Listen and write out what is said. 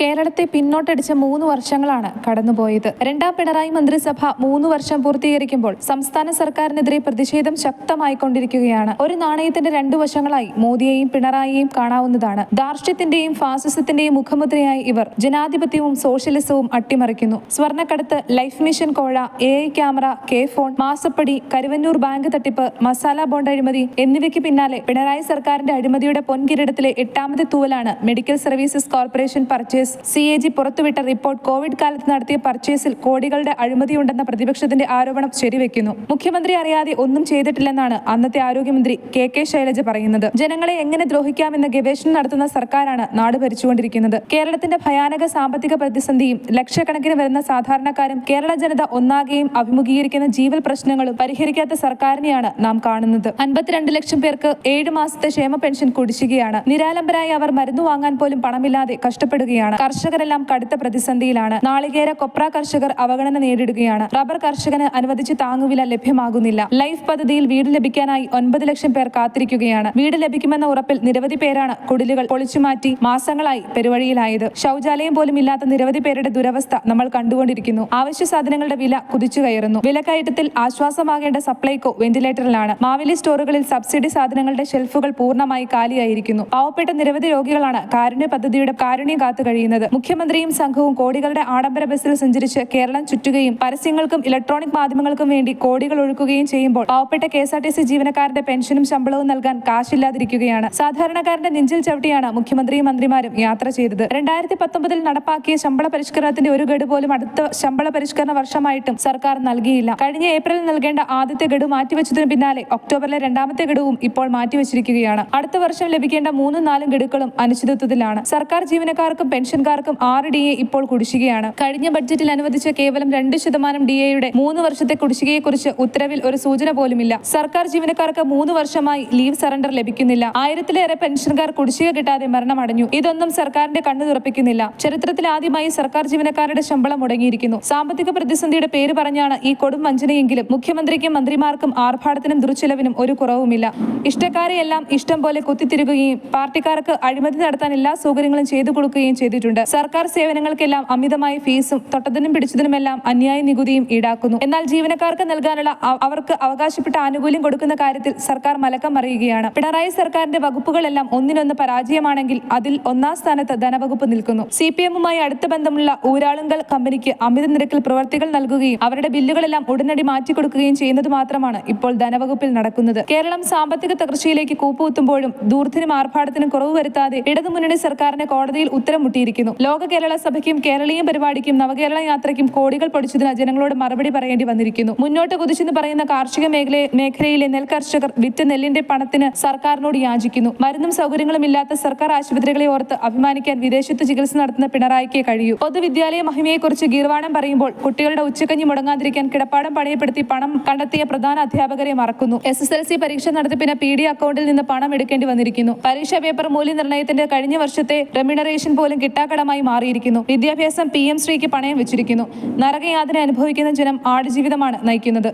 കേരളത്തെ പിന്നോട്ടടിച്ച മൂന്ന് വർഷങ്ങളാണ് കടന്നുപോയത്. രണ്ടാം പിണറായി മന്ത്രിസഭ മൂന്ന് വർഷം പൂർത്തീകരിക്കുമ്പോൾ സംസ്ഥാന സർക്കാരിനെതിരെ പ്രതിഷേധം ശക്തമായിക്കൊണ്ടിരിക്കുകയാണ്. ഒരു നാണയത്തിന്റെ രണ്ടു വശങ്ങളായി മോദിയെയും പിണറായിയെയും കാണാവുന്നതാണ്. ധാർഷ്ട്യത്തിന്റെയും ഫാസിസത്തിന്റെയും മുഖമുദ്രയായി ഇവർ ജനാധിപത്യവും സോഷ്യലിസവും അട്ടിമറിക്കുന്നു. സ്വർണക്കടത്ത് ലൈഫ് മിഷൻ കോഴ A I camera K phone മാസപ്പടി കരുവന്നൂർ ബാങ്ക് തട്ടിപ്പ് മസാല ബോണ്ട് അഴിമതി എന്നിവയ്ക്ക് പിന്നാലെ പിണറായി സർക്കാരിന്റെ അഴിമതിയുടെ പൊൻകിരീടത്തിലെ എട്ടാമത്തെ തൂവലാണ് medical services corporation purchase C A G പുറത്തുവിട്ട റിപ്പോർട്ട് കോവിഡ് കാലത്ത് നടത്തിയ പർച്ചേസിൽ കോടികളുടെ അഴിമതിയുണ്ടെന്ന പ്രതിപക്ഷത്തിന്റെ ആരോപണം ശരിവെക്കുന്നു. മുഖ്യമന്ത്രി അറിയാതെ ഒന്നും ചെയ്തിട്ടില്ലെന്നാണ് അന്നത്തെ ആരോഗ്യമന്ത്രി കെ കെ ശൈലജ പറയുന്നത്. ജനങ്ങളെ എങ്ങനെ ദ്രോഹിക്കാമെന്ന് ഗവേഷണം നടത്തുന്ന സർക്കാരാണ് നാട് ഭരിച്ചുകൊണ്ടിരിക്കുന്നത്. കേരളത്തിന്റെ ഭയാനക സാമ്പത്തിക പ്രതിസന്ധിയും ലക്ഷക്കണക്കിന് വരുന്ന സാധാരണക്കാരും കേരള ജനത ഒന്നാകെയും അഭിമുഖീകരിക്കുന്ന ജീവൽ പ്രശ്നങ്ങളും പരിഹരിക്കാത്ത സർക്കാരിനെയാണ് നാം കാണുന്നത്. അൻപത്തിരണ്ട് ലക്ഷം പേർക്ക് ഏഴ് മാസത്തെ ക്ഷേമ പെൻഷൻ കുടിശ്ശികയാണ്. നിരാലംബരായി അവർ മരുന്ന് വാങ്ങാൻ പോലും പണമില്ലാതെ കഷ്ടപ്പെടുകയാണ്. കർഷകരെല്ലാം കടുത്ത പ്രതിസന്ധിയിലാണ്. നാളികേര കൊപ്ര കർഷകർ അവഗണന നേരിടുകയാണ്. റബ്ബർ കർഷകന് അനുവദിച്ച് താങ്ങുവില ലഭ്യമാകുന്നില്ല. ലൈഫ് പദ്ധതിയിൽ വീട് ലഭിക്കാനായി ഒൻപത് ലക്ഷം പേർ കാത്തിരിക്കുകയാണ്. വീട് ലഭിക്കുമെന്ന ഉറപ്പിൽ നിരവധി പേരാണ് കുടിലുകൾ പൊളിച്ചുമാറ്റി മാസങ്ങളായി പെരുവഴിയിലായത്. ശൗചാലയം പോലും ഇല്ലാത്ത നിരവധി പേരുടെ ദുരവസ്ഥ നമ്മൾ കണ്ടുകൊണ്ടിരിക്കുന്നു. അവശ്യ സാധനങ്ങളുടെ വില കുതിച്ചു കയറുന്നു. വിലക്കയറ്റത്തിൽ ആശ്വാസമാകേണ്ട സപ്ലൈകോ വെന്റിലേറ്ററിലാണ്. മാവേലി സ്റ്റോറുകളിൽ സബ്സിഡി സാധനങ്ങളുടെ ഷെൽഫുകൾ പൂർണമായി കാലിയായിരിക്കുന്നു. പാവപ്പെട്ട നിരവധി രോഗികളാണ് കാരുണ്യ പദ്ധതിയുടെ കാരുണ്യം കാത്തു കഴിയുന്നത്. മുഖ്യമന്ത്രിയും സംഘവും കോടികളുടെ ആഡംബര ബസ്സിൽ സഞ്ചരിച്ച് കേരളം ചുറ്റുകയും പരസ്യങ്ങൾക്കും ഇലക്ട്രോണിക് മാധ്യമങ്ങൾക്കും വേണ്ടി കോടികൾ ഒഴുക്കുകയും ചെയ്യുമ്പോൾ പാവപ്പെട്ട K S R T C ജീവനക്കാരുടെ പെൻഷനും ശമ്പളവും നൽകാൻ കാശില്ലാതിരിക്കുകയാണ്. സാധാരണക്കാരന്റെ നെഞ്ചിൽ ചവിട്ടിയാണ് മുഖ്യമന്ത്രിയും മന്ത്രിമാരും യാത്ര ചെയ്തത്. രണ്ടായിരത്തി പത്തൊമ്പതിൽ നടപ്പാക്കിയ ശമ്പള പരിഷ്കരണത്തിന്റെ ഒരു ഗഡു പോലും അടുത്ത ശമ്പള പരിഷ്കരണ വർഷമായിട്ടും സർക്കാർ നൽകിയില്ല. കഴിഞ്ഞ ഏപ്രിലിൽ നൽകേണ്ട ആദ്യത്തെ ഗഡു മാറ്റിവെച്ചതിന് പിന്നാലെ ഒക്ടോബറിലെ രണ്ടാമത്തെ ഗഡുവും ഇപ്പോൾ മാറ്റിവെച്ചിരിക്കുകയാണ്. അടുത്ത വർഷം ലഭിക്കേണ്ട മൂന്നും നാലും ഗഡുക്കളും അനിശ്ചിതത്വത്തിലാണ്. സർക്കാർ ജീവനക്കാർക്കും പെൻഷൻകാർക്കും ആറ് ഡി എ ഇപ്പോൾ കുടിശ്ശികയാണ്. കഴിഞ്ഞ ബഡ്ജറ്റിൽ അനുവദിച്ച കേവലം രണ്ട് ശതമാനം ഡി എയുടെ മൂന്ന് വർഷത്തെ കുടിശ്ശികയെക്കുറിച്ച് ഉത്തരവിൽ ഒരു സൂചന പോലുമില്ല. സർക്കാർ ജീവനക്കാർക്ക് മൂന്ന് വർഷമായി ലീവ് സറണ്ടർ ലഭിക്കുന്നില്ല. ആയിരത്തിലേറെ പെൻഷൻകാർ കുടിശ്ശിക കിട്ടാതെ മരണമടഞ്ഞു. ഇതൊന്നും സർക്കാരിന്റെ കണ്ണു തുറപ്പിക്കുന്നില്ല. ചരിത്രത്തിൽ ആദ്യമായി സർക്കാർ ജീവനക്കാരുടെ ശമ്പളം മുടങ്ങിയിരിക്കുന്നു. സാമ്പത്തിക പ്രതിസന്ധിയുടെ പേര് പറഞ്ഞാണ് ഈ കൊടും വഞ്ചനയെങ്കിലും മുഖ്യമന്ത്രിക്കും മന്ത്രിമാർക്കും ആർഭാടത്തിനും ദുർച്ചിലവിനും ഒരു കുറവുമില്ല. ഇഷ്ടക്കാരെയെല്ലാം ഇഷ്ടം പോലെ കുത്തിത്തിരുകുകയും പാർട്ടിക്കാർക്ക് അഴിമതി നടത്താൻ എല്ലാ സൗകര്യങ്ങളും ചെയ്തു കൊടുക്കുകയും ചെയ്തിട്ടുണ്ട്. സർക്കാർ സേവനങ്ങൾക്കെല്ലാം അമിതമായ ഫീസും തൊട്ടതിനും പിടിച്ചതിനുമെല്ലാം അന്യായ നികുതിയും ഈടാക്കുന്നു. എന്നാൽ ജീവനക്കാർക്ക് നൽകാനുള്ള അവർക്ക് അവകാശപ്പെട്ട ആനുകൂല്യം കൊടുക്കുന്ന കാര്യത്തിൽ സർക്കാർ മലക്കം മറിയുകയാണ്. പിണറായി സർക്കാരിന്റെ വകുപ്പുകളെല്ലാം ഒന്നിനൊന്ന് പരാജയമാണെങ്കിൽ അതിൽ ഒന്നാം സ്ഥാനത്ത് ധനവകുപ്പ് നിൽക്കുന്നു. സി പി എമ്മുമായി അടുത്ത ബന്ധമുള്ള ഊരാളുങ്കൽ കമ്പനിക്ക് അമിത നിരക്കിൽ പ്രവർത്തികൾ നൽകുകയും അവരുടെ ബില്ലുകളെല്ലാം ഉടനടി മാറ്റിക്കൊടുക്കുകയും ചെയ്യുന്നത് മാത്രമാണ് ഇപ്പോൾ ധനവകുപ്പിൽ നടക്കുന്നത്. കേരളം സാമ്പത്തിക തകർച്ചയിലേക്ക് കൂപ്പുകുത്തുമ്പോഴും ദൂർത്തിനും ആർഭാടത്തിനും കുറവ് വരുത്താതെ ഇടതുമുന്നണി സർക്കാരിന് കോടതിയിൽ ഉത്തരം മുട്ടിയിരിക്കുന്നു ലോക കേരള സഭയ്ക്കും കേരളീയ പരിപാടിക്കും നവകേരള യാത്രയ്ക്കും കോടികൾ പൊടിച്ചതിന് ജനങ്ങളോട് മറുപടി പറയേണ്ടി വന്നിരിക്കുന്നു. മുന്നോട്ട് കുതിച്ചെന്ന് പറയുന്ന കാർഷിക മേഖല മേഖലയിലെ നെൽ കർഷകർ വിറ്റ് നെല്ലിന്റെ പണത്തിന് സർക്കാരിനോട് യാചിക്കുന്നു. മരുന്നും സൗകര്യങ്ങളും ഇല്ലാത്ത സർക്കാർ ആശുപത്രികളെ ഓർത്ത് അഭിമാനിക്കാൻ വിദേശത്ത് ചികിത്സ നടത്തുന്ന പിണറായിക്കേ കഴിയൂ. പൊതുവിദ്യാലയ മഹിമയെക്കുറിച്ച് ഗീർവാണം പറയുമ്പോൾ കുട്ടികളുടെ ഉച്ചക്കഞ്ഞി മുടങ്ങാതിരിക്കാൻ കിടപ്പാടം പണയപ്പെടുത്തി പണം കണ്ടെത്തിയ പ്രധാന അധ്യാപകരെ മറക്കുന്നു. എസ് എസ് എൽ സി പരീക്ഷ നടത്തിപ്പിന് പി ഡി അക്കൗണ്ടിൽ നിന്ന് പണം എടുക്കേണ്ടി വന്നിരിക്കുന്നു. പരീക്ഷാ പേപ്പർ മൂല്യനിർണയത്തിന്റെ കഴിഞ്ഞ വർഷത്തെ റെമ്യൂണറേഷൻ പോലും കിട്ടാക്കടമായി മാറിയിരിക്കുന്നു. വിദ്യാഭ്യാസം പി എം ശ്രീക്ക് പണയം വെച്ചിരിക്കുന്നു. നരകയാതന അനുഭവിക്കുന്ന ജനം ആടുജീവിതമാണ് നയിക്കുന്നത്.